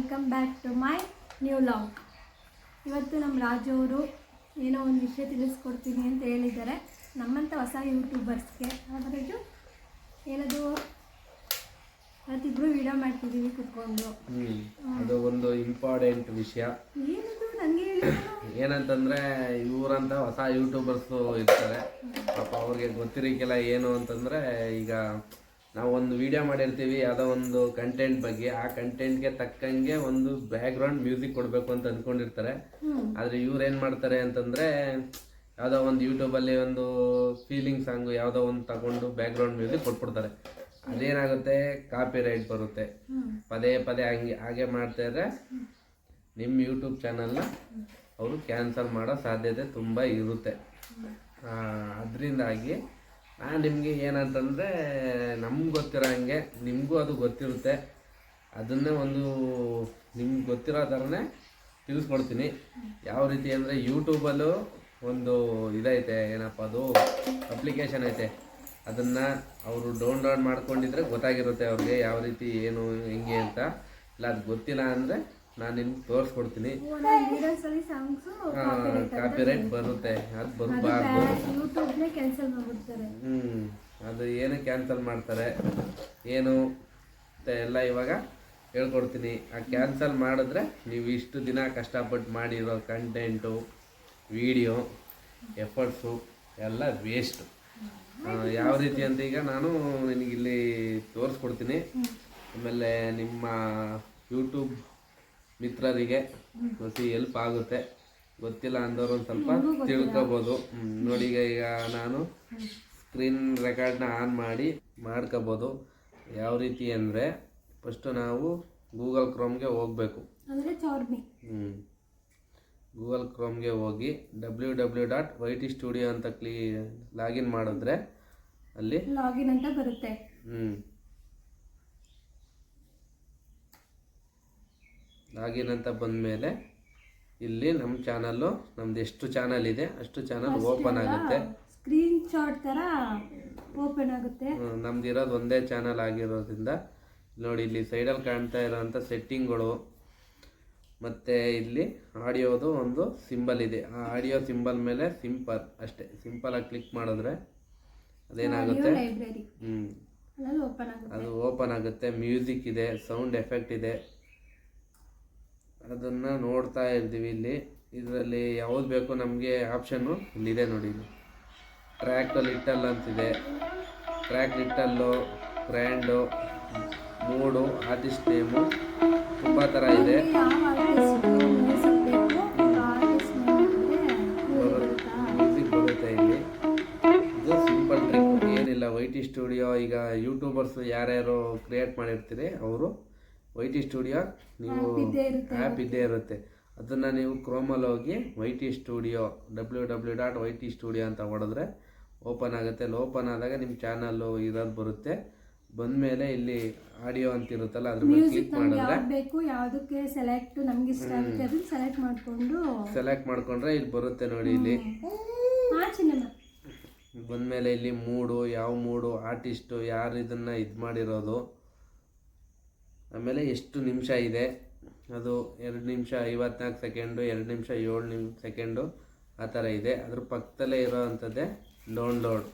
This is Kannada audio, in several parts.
Welcome back to my new vlog ಇವತ್ತು ನಮ್ಮ ರಾಜು ಅವರು ಏನೋ ಒಂದು ವಿಷಯ ತಿಳಿಸ್ಕೊಡ್ತೀನಿ ಅಂತ ಹೇಳಿದ್ದಾರೆ. ನಮ್ಮಂಥ ಹೊಸ ಯೂಟ್ಯೂಬರ್ಸ್ಗೆ ಅಲ್ವಾ ರಾಜು ಏನದು? ಇವತ್ತಿಬ್ರು ವಿಡಿಯೋ ಮಾಡ್ತಿದ್ದೀವಿ ಕುತ್ಕೊಂಡು. ಅದು ಒಂದು ಇಂಪಾರ್ಟೆಂಟ್ ವಿಷಯ. ಏನದು? ನನಗೆ ಏನಂತಂದರೆ ಏನಂತಂದ್ರೆ ಇವರಂತ ಹೊಸ ಯೂಟ್ಯೂಬರ್ಸ್ ಇರ್ತಾರೆ. ಪಾಪ ಅವ್ರಿಗೆ ಗೊತ್ತಿರೋಕ್ಕೆಲ್ಲ ಏನು ಅಂತಂದ್ರೆ ಈಗ ನಾವು ಒಂದು ವಿಡಿಯೋ ಮಾಡಿರ್ತೀವಿ ಯಾವುದೋ ಒಂದು ಕಂಟೆಂಟ್ ಬಗ್ಗೆ. ಆ ಕಂಟೆಂಟ್ಗೆ ತಕ್ಕಂಗೆ ಒಂದು ಬ್ಯಾಕ್ಗ್ರೌಂಡ್ ಮ್ಯೂಸಿಕ್ ಕೊಡಬೇಕು ಅಂತ ಅಂದ್ಕೊಂಡಿರ್ತಾರೆ ಆದರೆ ಇವ್ರು ಏನು ಮಾಡ್ತಾರೆ ಅಂತಂದರೆ ಯಾವುದೋ ಒಂದು ಯೂಟ್ಯೂಬಲ್ಲಿ ಒಂದು ಫೀಲಿಂಗ್ ಸಾಂಗು ಯಾವುದೋ ಒಂದು ತಗೊಂಡು ಬ್ಯಾಕ್ಗ್ರೌಂಡ್ ಮ್ಯೂಸಿಕ್ ಕೊಟ್ಬಿಡ್ತಾರೆ. ಅದೇನಾಗುತ್ತೆ? ಕಾಪಿ ರೈಟ್ ಬರುತ್ತೆ ಪದೇ ಪದೇ ಹಂಗೆ ಹಾಗೆ ಮಾಡ್ತಾ ಇದ್ರೆ ನಿಮ್ಮ ಯೂಟ್ಯೂಬ್ ಚಾನಲ್ನ ಅವರು ಕ್ಯಾನ್ಸಲ್ ಮಾಡೋ ಸಾಧ್ಯತೆ ತುಂಬ ಇರುತ್ತೆ. ಅದರಿಂದಾಗಿ ನಿಮಗೆ ಏನಂತಂದರೆ, ನಮ್ಗೆ ಗೊತ್ತಿರೋ ಹಂಗೆ, ನಿಮಗೂ ಅದು ಗೊತ್ತಿರುತ್ತೆ. ಅದನ್ನೇ ಒಂದು, ನಿಮ್ಗೆ ಗೊತ್ತಿರೋ ಥರನೇ ತಿಳಿಸ್ಕೊಡ್ತೀನಿ. ಯಾವ ರೀತಿ ಅಂದರೆ ಯೂಟ್ಯೂಬಲ್ಲೂ ಒಂದು ಇದೈತೆ, ಏನಪ್ಪ ಅದು ಅಪ್ಲಿಕೇಶನ್ ಐತೆ. ಅದನ್ನು ಅವರು ಡೌನ್ಲೋಡ್ ಮಾಡ್ಕೊಂಡಿದ್ರೆ ಗೊತ್ತಾಗಿರುತ್ತೆ ಅವ್ರಿಗೆ ಯಾವ ರೀತಿ, ಏನು, ಹೆಂಗೆ ಅಂತ. ಇಲ್ಲ, ಅದು ಗೊತ್ತಿಲ್ಲ ಅಂದರೆ ನಾನು ನಿಮ್ಗೆ ತೋರಿಸ್ಕೊಡ್ತೀನಿ. ಕಾಪಿರೈಟ್ ಬರುತ್ತೆ. ಅದು ಬರಬಾರ್ದು ಯೂಟ್ಯೂಬ್ನೇ ಕ್ಯಾನ್ಸಲ್ ಮಾಡ್ಬಿಡ್ತಾರೆ. ಹ್ಞೂ ಅದು ಏನು ಕ್ಯಾನ್ಸಲ್ ಮಾಡ್ತಾರೆ? ಏನು? ಅಂತ ಎಲ್ಲ ಇವಾಗ ಹೇಳ್ಕೊಡ್ತೀನಿ. ಆ ಕ್ಯಾನ್ಸಲ್ ಮಾಡಿದ್ರೆ ನೀವು ಇಷ್ಟು ದಿನ ಕಷ್ಟಪಟ್ಟು ಮಾಡಿರೋ ಕಂಟೆಂಟು ವಿಡಿಯೋ ಎಫರ್ಟ್ಸು ಎಲ್ಲ ವೇಸ್ಟು ಯಾವ ರೀತಿ ಅಂತ ಈಗ ನಾನು ನಿನಗಿಲ್ಲಿ ತೋರಿಸ್ಕೊಡ್ತೀನಿ. ಆಮೇಲೆ ನಿಮ್ಮ ಯೂಟ್ಯೂಬ್ ಮಿತ್ರರಿಗೆ ಗೊತ್ತಿ ಹೆಲ್ಪ್ ಆಗುತ್ತೆ. ಗೊತ್ತಿಲ್ಲ ಅಂದವರು ಒಂದು ಸ್ವಲ್ಪ ತಿಳ್ಕೊಬೋದು. ನೋಡಿ ಈಗ ಈಗ ನಾನು ಸ್ಕ್ರೀನ್ ರೆಕಾರ್ಡ್ನ ಆನ್ ಮಾಡಿ ಮಾಡ್ಕೋಬೋದು. ಯಾವ ರೀತಿ ಅಂದರೆ ಫಸ್ಟು ನಾವು ಗೂಗಲ್ ಕ್ರೋಮ್ಗೆ ಹೋಗಬೇಕು. ಹ್ಞೂ ಗೂಗಲ್ ಕ್ರೋಮ್ಗೆ ಹೋಗಿ W W dot Y T studio ಅಂತ ಕ್ಲೀ ಲಾಗಿನ್ ಮಾಡಿದ್ರೆ ಅಲ್ಲಿ ಲಾಗಿನ್ ಅಂತ ಬರುತ್ತೆ. ಹ್ಞೂ ಲಾಗಿನ್ ಅಂತ ಬಂದಮೇಲೆ ಇಲ್ಲಿ ನಮ್ಮ ಚಾನಲ್ಲು ನಮ್ದು ಎಷ್ಟು ಚಾನಲ್ ಇದೆ ಅಷ್ಟು ಚಾನಲ್ ಓಪನ್ ಆಗುತ್ತೆ. ಸ್ಕ್ರೀನ್ ಶಾಟ್ ತರ ಓಪನ್ ಆಗುತ್ತೆ. ನಮ್ದು ಇರೋದು ಒಂದೇ ಚಾನಲ್ ಆಗಿರೋದ್ರಿಂದ ನೋಡಿ ಇಲ್ಲಿ ಸೈಡಲ್ಲಿ ಕಾಣ್ತಾ ಇರೋವಂಥ ಸೆಟ್ಟಿಂಗ್ಗಳು ಮತ್ತು ಇಲ್ಲಿ ಆಡಿಯೋದು ಒಂದು ಸಿಂಬಲ್ ಇದೆ. ಆ ಆಡಿಯೋ ಸಿಂಬಲ್ ಮೇಲೆ ಸಿಂಪಲ್ ಅಷ್ಟೇ. ಸಿಂಪಲಾಗಿ ಕ್ಲಿಕ್ ಮಾಡಿದ್ರೆ ಅದೇನಾಗುತ್ತೆ? ಹ್ಞೂ ಅದು ಓಪನ್ ಆಗುತ್ತೆ ಮ್ಯೂಸಿಕ್ ಇದೆ ಸೌಂಡ್ ಎಫೆಕ್ಟ್ ಇದೆ. ಅದನ್ನು ನೋಡ್ತಾ ಇರ್ತೀವಿ ಇಲ್ಲಿ. ಇದರಲ್ಲಿ ಯಾವ್ದು ಬೇಕು ನಮಗೆ ಆಪ್ಷನ್ನು ಇಲ್ಲಿದೆ ನೋಡಿ ಟ್ರ್ಯಾಕ್ ಟ್ರ್ಯಾಕ್ ಲಿಟ್ಟಲ್ ಅಂತಿದೆ. Track little brand mood artist name ತುಂಬ ಥರ ಇದು. ಸಿಂಪಲ್ ಟ್ರಿಕ್ ಏನಿಲ್ಲ ವೈ ಟಿ ಸ್ಟುಡಿಯೋ ಈಗ ಯೂಟ್ಯೂಬರ್ಸ್ ಯಾರ್ಯಾರು ಕ್ರಿಯೇಟ್ ಮಾಡಿರ್ತೀರಿ, ಅವರು ವೈ ಟಿ ಸ್ಟುಡಿಯೋ ನೀವು ಆ್ಯಪ್ ಇದ್ದೇ ಇರುತ್ತೆ. ಅದನ್ನು ನೀವು ಕ್ರೋಮಲ್ಲಿ ಹೋಗಿ Y T studio W W dot Y T studio ಅಂತ ಹೊಡೆದ್ರೆ ಓಪನ್ ಆಗುತ್ತೆ. ಅಲ್ಲಿ ಓಪನ್ ಆದಾಗ ನಿಮ್ಮ ಚಾನಲ್ಲು ಇರೋದು ಬರುತ್ತೆ. ಬಂದ ಮೇಲೆ ಇಲ್ಲಿ ಆಡಿಯೋ ಅಂತ ಇರುತ್ತಲ್ಲ ಅದ್ರ ಮೇಲೆ ಕ್ಲಿಕ್ ಮಾಡಿದ್ರೆ ಯಾವ್ದು ಬೇಕು ಯಾವುದಕ್ಕೆ ಸೆಲೆಕ್ಟ್ ನಮ್ಗೆ ಇಷ್ಟ ಆಗುತ್ತೆ ಅದನ್ನ ಸೆಲೆಕ್ಟ್ ಮಾಡಿಕೊಂಡು ಸೆಲೆಕ್ಟ್ ಮಾಡ್ಕೊಂಡ್ರೆ ಇಲ್ಲಿ ಬರುತ್ತೆ ನೋಡಿ ಇಲ್ಲಿ. ಬಂದ ಮೇಲೆ ಇಲ್ಲಿ ಮೂಡು ಯಾವ ಮೂಡು ಆರ್ಟಿಸ್ಟು ಯಾರು ಇದನ್ನ ಇದು ಮಾಡಿರೋದು. ಆಮೇಲೆ ಎಷ್ಟು ನಿಮಿಷ ಇದೆ? ಅದು ಎರಡು ನಿಮಿಷ ಐವತ್ನಾಲ್ಕು ಸೆಕೆಂಡು, ಎರಡು ನಿಮಿಷ ಏಳು ನಿಮ್, ಸೆಕೆಂಡು ಆ ಥರ ಇದೆ. ಅದ್ರ ಪಕ್ಕದಲ್ಲೇ ಇರೋ ಅಂಥದ್ದೇ ಡೌನ್ಲೋಡ್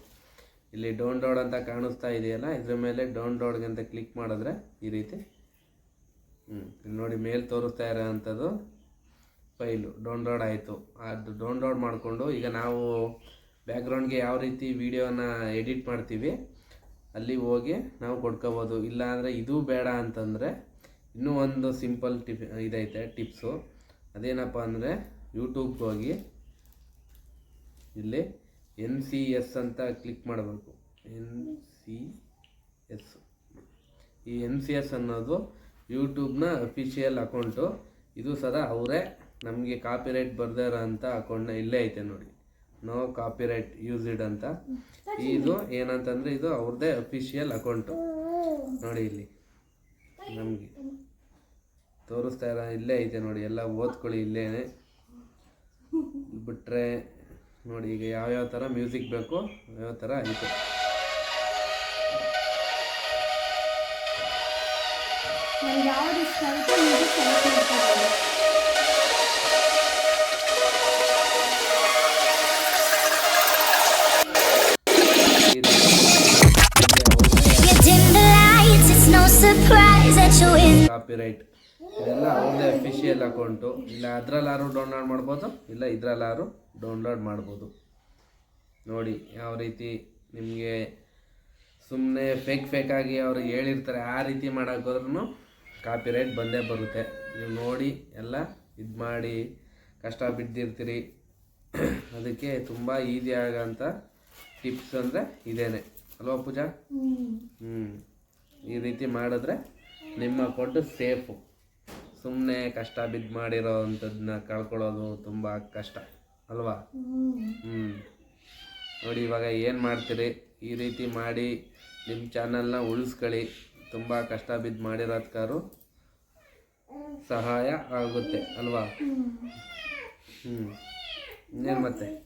ಇಲ್ಲಿ ಡೌನ್ಲೋಡ್ ಅಂತ ಕಾಣಿಸ್ತಾ ಇದೆಯಲ್ಲ, ಇದ್ರ ಮೇಲೆ ಡೌನ್ಲೋಡ್ಗೆ ಅಂತ ಕ್ಲಿಕ್ ಮಾಡಿದ್ರೆ ಈ ರೀತಿ. ಹ್ಞೂ ನೋಡಿ ಮೇಲ್ ತೋರಿಸ್ತಾ ಇರೋ ಅಂಥದ್ದು ಫೈಲು. ಡೌನ್ಲೋಡ್ ಆಯಿತು. ಅದು ಡೌನ್ಲೋಡ್ ಮಾಡಿಕೊಂಡು ಈಗ ನಾವು ಬ್ಯಾಕ್ಗ್ರೌಂಡ್ಗೆ ಯಾವ ರೀತಿ ವಿಡಿಯೋನ ಎಡಿಟ್ ಮಾಡ್ತೀವಿ ಅಲ್ಲಿ ಹೋಗಿ ನಾವು ಕೊಡ್ಕೋಬೋದು. ಇಲ್ಲ ಅಂದರೆ ಇದು ಬೇಡ ಅಂತಂದರೆ ಇನ್ನೂ ಒಂದು ಸಿಂಪಲ್ ಟಿಪ್ ಇದೈತೆ, ಟಿಪ್ಸು. ಅದೇನಪ್ಪ ಅಂದರೆ ಯೂಟ್ಯೂಬ್ಗೆ ಹೋಗಿ ಇಲ್ಲಿ ಎನ್ ಸಿ ಎಸ್ ಅಂತ ಕ್ಲಿಕ್ ಮಾಡಬೇಕು. N C S. ಈ ಎನ್ ಸಿ ಎಸ್ ಅನ್ನೋದು ಯೂಟ್ಯೂಬ್ನ ಅಫಿಷಿಯಲ್ ಅಕೌಂಟು. ಇದು ಸದಾ ಅವರೇ ನಮಗೆ ಕಾಪಿರೈಟ್ ಬರ್ದೇ ಇರೋ ಅಂಥ ಅಕೌಂಟ್ನ ಇಲ್ಲೇ ಐತೆ ನೋಡಿ. ನೋ ಕಾಪಿರೈಟ್ ಯೂಸ್ಡ್ ಅಂತ. ಇದು ಏನಂತಂದರೆ ಇದು ಅವ್ರದ್ದೇ ಅಫಿಷಿಯಲ್ ಅಕೌಂಟು ನೋಡಿ ಇಲ್ಲಿ. ನಮಗೆ ತೋರಿಸ್ತಾ ಇರೋ ಇಲ್ಲೇ ಐತೆ ನೋಡಿ ಎಲ್ಲ ಓದ್ಕೊಳ್ಳಿ ಇಲ್ಲೇ. ಬಿಟ್ಟರೆ ನೋಡಿ ಈಗ ಯಾವ್ಯಾವ ಥರ ಮ್ಯೂಸಿಕ್ ಬೇಕು ಯಾವ ಥರ ಐತೆ. ಯಾವ್ದು ಇಷ್ಟ ಆಗುತ್ತೋ ಕಾಪಿರೈಟ್ ಇದೆಲ್ಲ ಅವ್ರದ್ದೇ ಅಫಿಷಿಯಲ್ ಅಕೌಂಟು ಇಲ್ಲ ಅದ್ರಲ್ಲಾರು ಡೌನ್ಲೋಡ್ ಮಾಡ್ಬೋದು ಇಲ್ಲ ಇದ್ರಲ್ಲಾರು ಡೌನ್ಲೋಡ್ ಮಾಡ್ಬೋದು. ನೋಡಿ ಯಾವ ರೀತಿ ನಿಮಗೆ ಸುಮ್ಮನೆ ಫೇಕ್ ಫೇಕಾಗಿ ಅವ್ರು ಹೇಳಿರ್ತಾರೆ ಆ ರೀತಿ ಮಾಡೋಕ್ಕೋದ್ರೂ ಕಾಪಿರೈಟ್ ಬಂದೇ ಬರುತ್ತೆ. ನೀವು ನೋಡಿ ಎಲ್ಲ ಇದು ಮಾಡಿ ಕಷ್ಟ ಬಿದ್ದಿರ್ತೀರಿ ಅದಕ್ಕೆ ತುಂಬ ಈಸಿ ಆಗೋಂಥ ಟಿಪ್ಸ್ ಅಂದರೆ ಇದೇನೆ. ಅಲ್ವಾ ಪೂಜಾ? ಹ್ಞೂ ಹ್ಞೂ ಈ ರೀತಿ ಮಾಡಿದ್ರೆ ನಿಮ್ಮ ಅಕೌಂಟು ಸೇಫು. ಸುಮ್ಮನೆ ಕಷ್ಟ ಬಿದ್ದು ಮಾಡಿರೋ ಅಂಥದ್ದನ್ನ ಕಳ್ಕೊಳ್ಳೋದು ತುಂಬ ಕಷ್ಟ, ಅಲ್ವಾ? ಹ್ಞೂ ನೋಡಿ, ಇವಾಗ ಏನು ಮಾಡ್ತೀರಿ? ಈ ರೀತಿ ಮಾಡಿ ನಿಮ್ಮ ಚಾನಲ್ನ ಉಳಿಸ್ಕೊಳ್ಳಿ. ತುಂಬ ಕಷ್ಟ ಬಿದ್ದು ಮಾಡಿರೋದ್ಕಾರು ಸಹಾಯ ಆಗುತ್ತೆ, ಅಲ್ವಾ? ಹ್ಞೂ ಇನ್ನೇನು ಮತ್ತೆ?